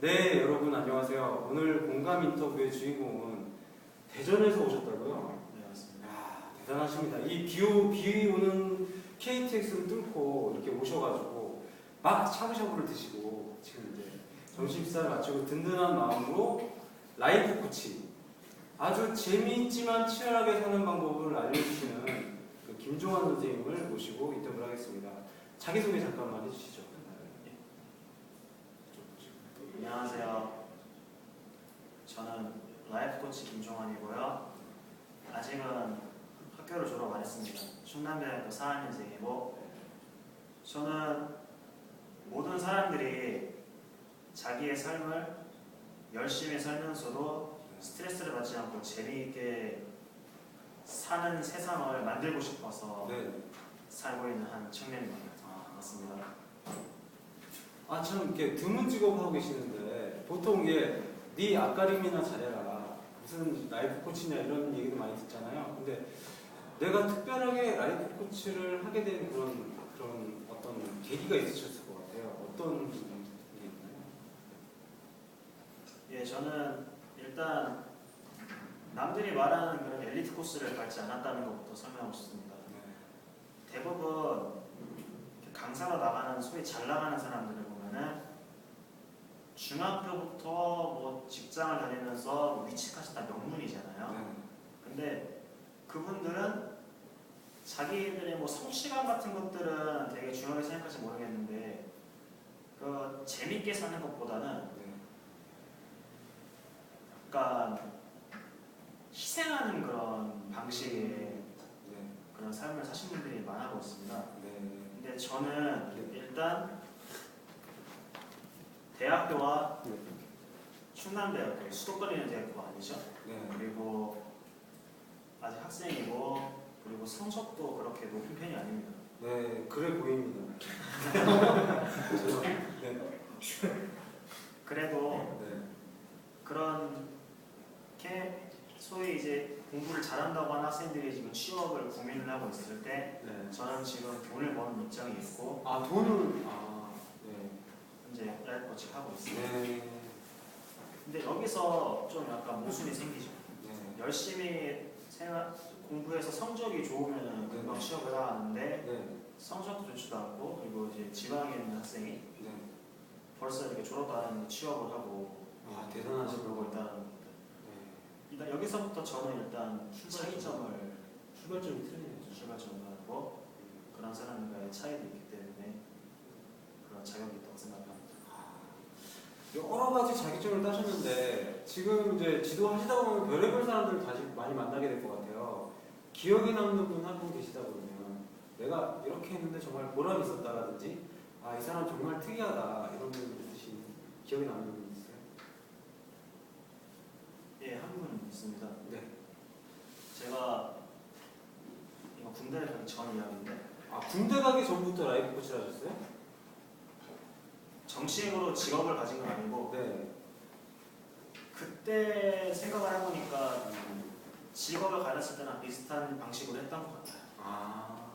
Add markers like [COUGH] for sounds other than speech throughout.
네, 여러분 안녕하세요. 오늘 공감 인터뷰의 주인공은 대전에서 오셨다고요? 네, 맞습니다. 야, 대단하십니다. 이 비오, 비 오는 KTX를 뚫고 이렇게 오셔가지고 막 샤브샤브를 드시고 지금 이제 점심 식사를 마치고 든든한 마음으로 라이프 코치 아주 재미있지만 치열하게 사는 방법을 알려주시는 그 김종환 선생님을 모시고 인터뷰를 하겠습니다. 자기소개 잠깐만 해주시죠. 안녕하세요. 저는 라이프 코치 김종환이고요. 아직은 학교를 졸업 안 했습니다. 충남대학교 4학년생이고 저는 모든 사람들이 자기의 삶을 열심히 살면서도 스트레스를 받지 않고 재미있게 사는 세상을 만들고 싶어서 네. 살고 있는 한 청년입니다. 아, 맞습니다. 아 참 이렇게 드문 직업 하고 계시는데 보통 이게 네 앞가림이나 잘해라 무슨 라이프 코치냐 이런 얘기도 많이 듣잖아요. 근데 내가 특별하게 라이프 코치를 하게 된 그런 그런 어떤 계기가 있으셨을 것 같아요. 어떤 게 있나요? 예, 저는 일단 남들이 말하는 그런 엘리트 코스를 밟지 않았다는 것부터 설명하고 싶습니다. 네. 대부분 강사로 나가는 소위 잘 나가는 사람들을 보면은 중학교부터 뭐 직장을 다니면서 뭐 위치까지 다 명문이잖아요. 네. 근데 그분들은 자기들의 뭐 성취감 같은 것들은 되게 중요하게 생각할지 모르겠는데 그 재밌게 사는 것보다는 네. 약간 희생하는 그런 방식의 네. 그런 삶을 사신 분들이 많아고 있습니다. 네. 근데 저는 일단 대학교와 네. 충남대학교 수도권에 대학교 아니죠? 네. 그리고 아직 학생이고 그리고 성적도 그렇게 높은 편이 아닙니다. 네. 그래 보입니다. [LAUGHS] 네. 그래도 네. 그렇게 소위 이제 공부를 잘 한다고 하는 학생들이 지금 취업을 고민을 하고 있을 때 네. 저는 지금 돈을 버는 입장이 있고 아 돈을 아 네. 이제 라이프 코치 하고 있습니다. 네. 근데 여기서 좀 약간 모순이 생기죠. 네. 열심히 생활, 공부해서 성적이 좋으면 금방 취업을 하는데 네. 성적도 좋지도 않고 그리고 이제 지방에 있는 학생이 네. 벌써 이렇게 졸업도 안 했는데 취업을 하고 아 있다는 겁니다. 네. 일단 여기서부터 저는 일단 차이점을 출발점이 틀리네요. 출발점을 하고 그런 사람과의 차이도 있기 때문에 그런 자격이 있다고 생각합니다. 여러 가지 자격증을 따셨는데 지금 이제 지도하시다 보면 별의별 사람들을 다시 많이 만나게 될 것 같아요. 기억에 남는 분 한 분 계시다 그러면 내가 이렇게 했는데 정말 보람 있었다라든지 아 이 사람 정말 특이하다 이런 분 있으신 기억에 남는 분 있어요? 예, 한 분 있습니다. 네. 제가 이거 군대를 가기 전 이야기인데 아 군대 가기 전부터 라이프 코치를 하셨어요? 정식으로 직업을 가진 건 아니고 네. 그때 생각을 해보니까 직업을 가졌을 때랑 비슷한 방식으로 했던 것 같아요. 아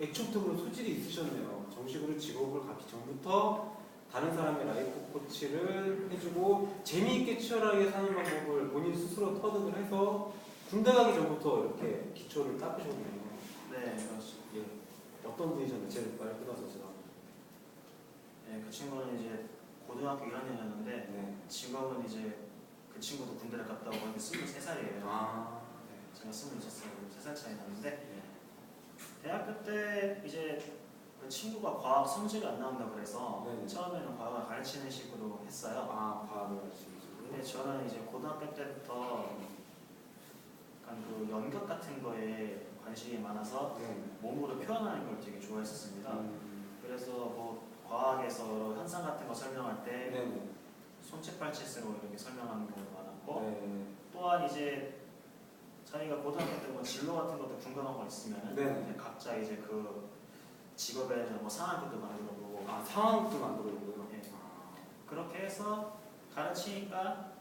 애초부터 그런 소질이 있으셨네요. 정식으로 직업을 갖기 전부터 다른 사람의 라이프 코치를 해주고 재미있게 치열하게 사는 방법을 본인 스스로 터득을 해서 군대 가기 전부터 이렇게 기초를 닦으셨네요. 네, 그렇죠. 예. 어떤 분이셨나요? 제일 말 끊어서 제가. 네, 그 친구는 이제 고등학교 1학년이었는데 네. 지금은 이제 그 친구도 군대를 갔다 오고 이제 23살이에요. 아. 제가 26살, 3살 차이 나는데 네. 대학교 때 이제 그 친구가 과학 성적이 안 나온다 그래서 네네. 처음에는 과학을 가르치는 식으로 했어요. 아, 과학을 하시고. 근데 저는 이제 고등학교 때부터 약간 그 연극 같은 거에 관심이 많아서 네. 몸으로 표현하는 걸 되게 좋아했었습니다. 음. 그래서 뭐 과학에서 여러 현상 같은 거 설명할 때 네네. 손짓 발짓으로 이렇게 설명하는 경우도 많았고 네. 또한 이제 저희가 고등학교 때 뭐 진로 같은 것도 궁금한 거 있으면 네. 이제 각자 이제 그 직업에 대한 뭐 상황극도 만들어보고 아, 상황도 만들어보고요. 예. 아. 그렇게 해서 가르치니까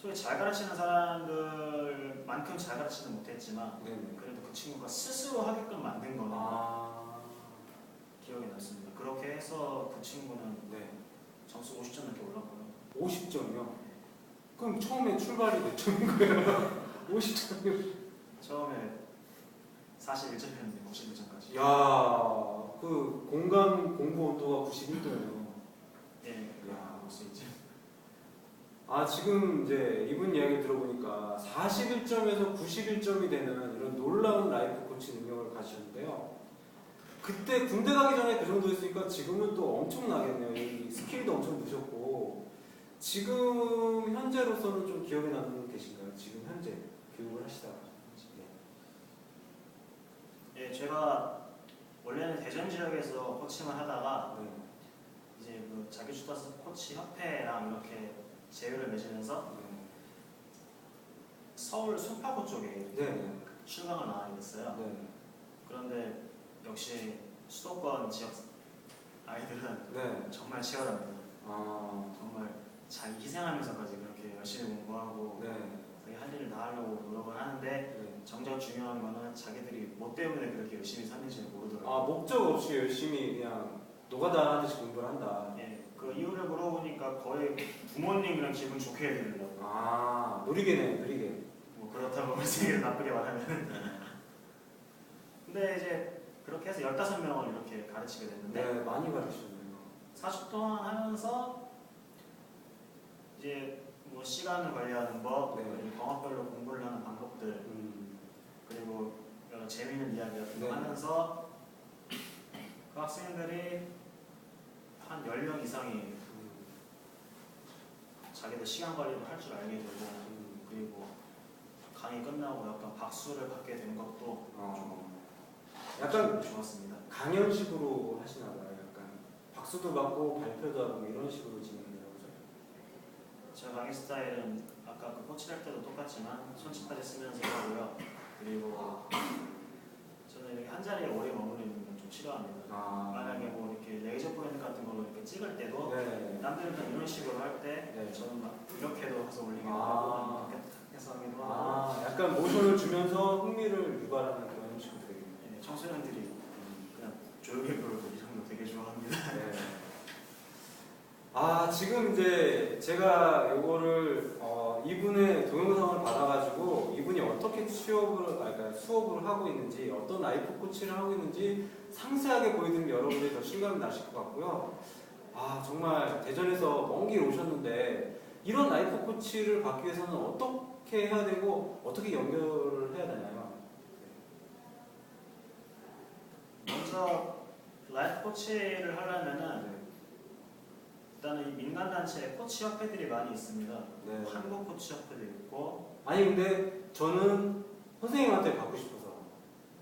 소위 잘 가르치는 사람들만큼 잘 가르치는 못했지만 네네. 그래도 그 친구가 스스로 하게끔 만든 거는 아. 기억이 났습니다. 그렇게 해서 그 친구는 네. 점수 50점이요? 그럼 처음에 출발이 몇 점인 거예요? [LAUGHS] 50점이요? 처음에 41점이었는데 91점까지. 야, 그 공간 공부 온도가 91도예요. 예, 야. 볼수 있죠. 아, 지금 이제 이분 이야기 들어보니까 41점에서 91점이 되는 이런 놀라운 라이프 코치 능력을 가지셨는데요. 그때 군대 가기 전에 그 정도였으니까 지금은 또 엄청나겠네요. 이 스킬도 엄청 늦었고. 지금 현재로서는 좀 기억에 남는 계신가요? 지금 현재 교육을 하시다가. 예, 제가 원래는 대전 지역에서 코칭을 하다가 네. 이제 그 자기주도스 코치 협회랑 이렇게 제휴를 맺으면서 서울 송파구 쪽에 네. 네. 출강을 나가게 됐어요. 네. 그런데 역시 수도권 지역 아이들은 네. 정말 치열합니다. 아, 정말 자기 희생하면서까지 그렇게 열심히 공부하고 네. 자기 할 일을 다 하려고 노력을 하는데 네. 정작 중요한 거는 자기들이 뭐 때문에 그렇게 열심히 사는지를 모르더라고요. 아, 목적 없이 열심히 그냥 노가다 하듯이 공부를 한다. 예, 그 이유를 물어보니까 거의 부모님이랑 기분 좋게 해드리려고. 아, 누리게네, 누리게. 뭐 그렇다고 [LAUGHS] 말씀이 나쁘게 말하면. 근데 이제 그렇게 해서 15명을 이렇게 가르치게 됐는데 네, 많이 가르치셨네요. 40 동안 하면서 이제 뭐 시간을 관리하는 법, 네. 그리고 경험별로 공부를 하는 방법들, 음, 그리고 여러 재미있는 이야기 같은 거 네. 하면서 그 학생들이 한 10명 이상이 음, 자기들 시간 관리를 할 줄 알게 되고 음, 그리고 강의 끝나고 약간 박수를 받게 된 것도 어, 약간 좋았습니다. 강연식으로 하시나 봐요. 약간 박수도 받고 발표도 하고 뭐 이런 식으로 진행되나 보죠. 제 강의 스타일은 아까 그 코치할 때도 똑같지만 손짓까지 쓰면서 하고요. 그리고 저는 이렇게 한 자리에 오래 머무르는 건 좀 싫어합니다. 아, 만약에 뭐 이렇게 레이저 포인트 같은 걸로 이렇게 찍을 때도 네. 남들은 이런 식으로 할 때 네. 저는 막 이렇게도 해서 올리기도 아. 하고 이렇게 탁 해서 하기도 하고 아, 약간 모션을 주면서 흥미를 유발하는 그런 식으로 되겠네요. 예, 청소년들이 그냥 조용히 부르고 이런 거 되게 좋아합니다. 네. 아 지금 이제 제가 요거를 어, 이분의 동영상을 받아가지고 이분이 어떻게 취업을 아 그러니까 수업을 하고 있는지 어떤 라이프 코치를 하고 있는지 상세하게 보여드리면 여러분들이 더 실감이 나실 것 같고요. 아 정말 대전에서 먼 길 오셨는데 이런 라이프 코치를 받기 위해서는 어떻게 해야 되고 어떻게 연결을 해야 되나요? 먼저 라이프 코치를 하려면은 네. 일단은 이 민간 단체 코치 협회들이 많이 있습니다. 네. 한국 코치 협회도 있고 아니 근데 저는 선생님한테 받고 싶어서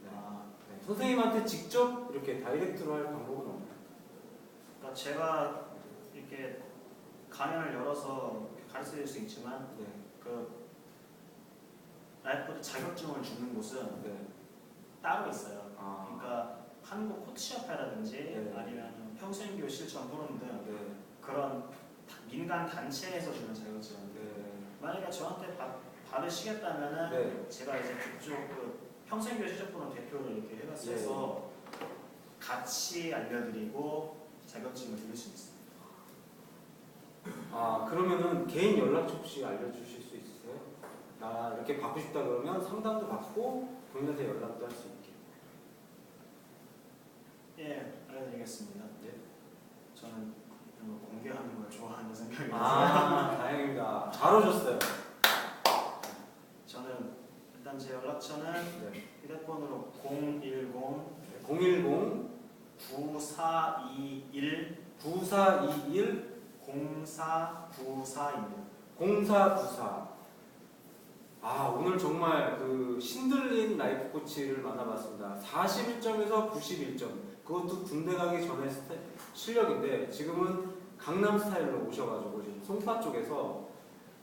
네. 아, 네, 선생님한테 직접 이렇게 다이렉트로 할 방법은 없나요? 그러니까 제가 이렇게 강연을 열어서 가르쳐 드릴 수 있지만 네. 그 라이프 코치 자격증을 주는 곳은 네. 따로 있어요. 아. 그러니까 한국 코치 협회라든지 네. 아니면 평생교 실천 포럼 등 네. 그런 다- 민간 단체에서 주는 자격증. 네. 만약에 저한테 받, 받으시겠다면은 네. 제가 이제 그쪽 그 평생교 포럼 대표를 이렇게 해서 예. 같이 알려드리고 자격증을 드릴 수 있습니다. 아 그러면은 개인 연락처 혹시 알려주실 수 있으세요? 나 이렇게 받고 싶다 그러면 상담도 받고 본인한테 연락도 할 수 있게. 예, 알려드리겠습니다. 네. 저는 거 공개하는 걸 좋아하는 생각이 있어요. 아 다행입니다. 잘 오셨어요. 저는 일단 제 연락처는 네. 휴대폰으로 010 010 9421 9421 0494입니다. 0494. 아, 오늘 정말 그 신들린 라이프 코치를 만나봤습니다. 41점에서 91점. 그것도 군대 가기 전에 스타- 실력인데 지금은 강남 스타일로 오셔가지고 지금 송파 쪽에서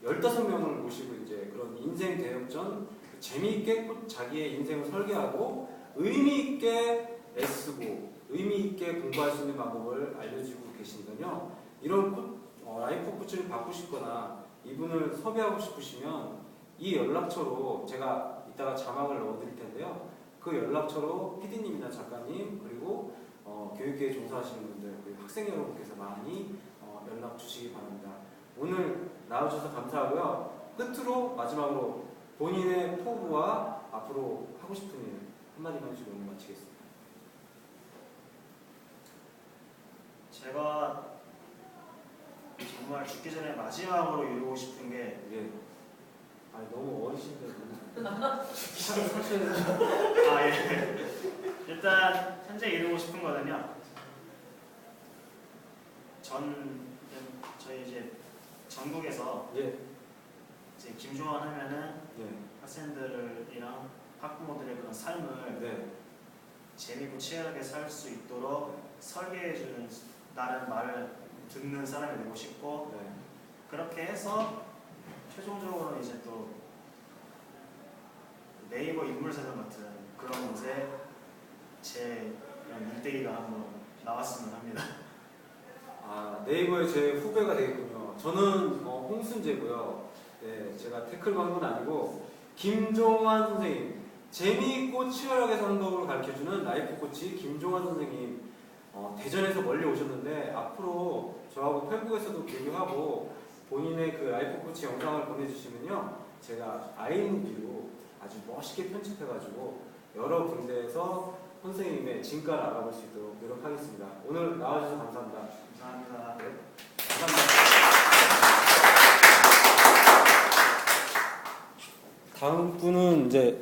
15명을 모시고 이제 그런 인생 대역전 재미있게 코- 자기의 인생을 설계하고 의미있게 애쓰고 의미있게 공부할 수 있는 방법을 알려주고 계시니까요. 이런 코- 어, 라이프 코치를 받고 싶거나 이분을 섭외하고 싶으시면 이 연락처로 제가 이따가 자막을 넣어드릴 텐데요. 그 연락처로 PD님이나 작가님 그리고 어, 교육계에 종사하시는 분들 그리고 학생 여러분께서 많이 어, 연락 주시기 바랍니다. 오늘 나와주셔서 감사하고요. 끝으로 마지막으로 본인의 포부와 앞으로 하고 싶은 일 한마디만 해주고 오늘 마치겠습니다. 제가 정말 죽기 전에 마지막으로 이루고 싶은 게 예. 아 너무 어리신데 시간을 사셔야 [LAUGHS] 아, 예. 일단 현재 이루고 싶은 거는요. 전 저희 이제 전국에서 예. 이제 김조원 하면은 예. 학생들이랑 학부모들의 그런 삶을 네. 재미있고 치열하게 살 수 있도록 설계해주는 나는 말을 듣는 사람이 되고 싶고 네. 그렇게 해서 최종적으로는 이제 또 네이버 인물사전 같은 그런 곳에 제 일대기가 한번 나왔으면 합니다. 아 네이버의 제 후배가 되겠군요. 저는 어, 홍순재고요. 네, 제가 태클만 건 아니고 김종환 선생님 재미있고 치열하게 법을 가르쳐주는 라이프 코치 김종환 선생님 어, 대전에서 멀리 오셨는데 앞으로 저하고 페북에서도 교류하고 본인의 그 라이프 코치 영상을 보내주시면요 제가 아이무비로 아주 멋있게 편집해가지고 여러 군데에서 선생님의 진가를 알아볼 수 있도록 노력하겠습니다. 오늘 나와주셔서 감사합니다. 감사합니다. 감사합니다. 다음 분은 이제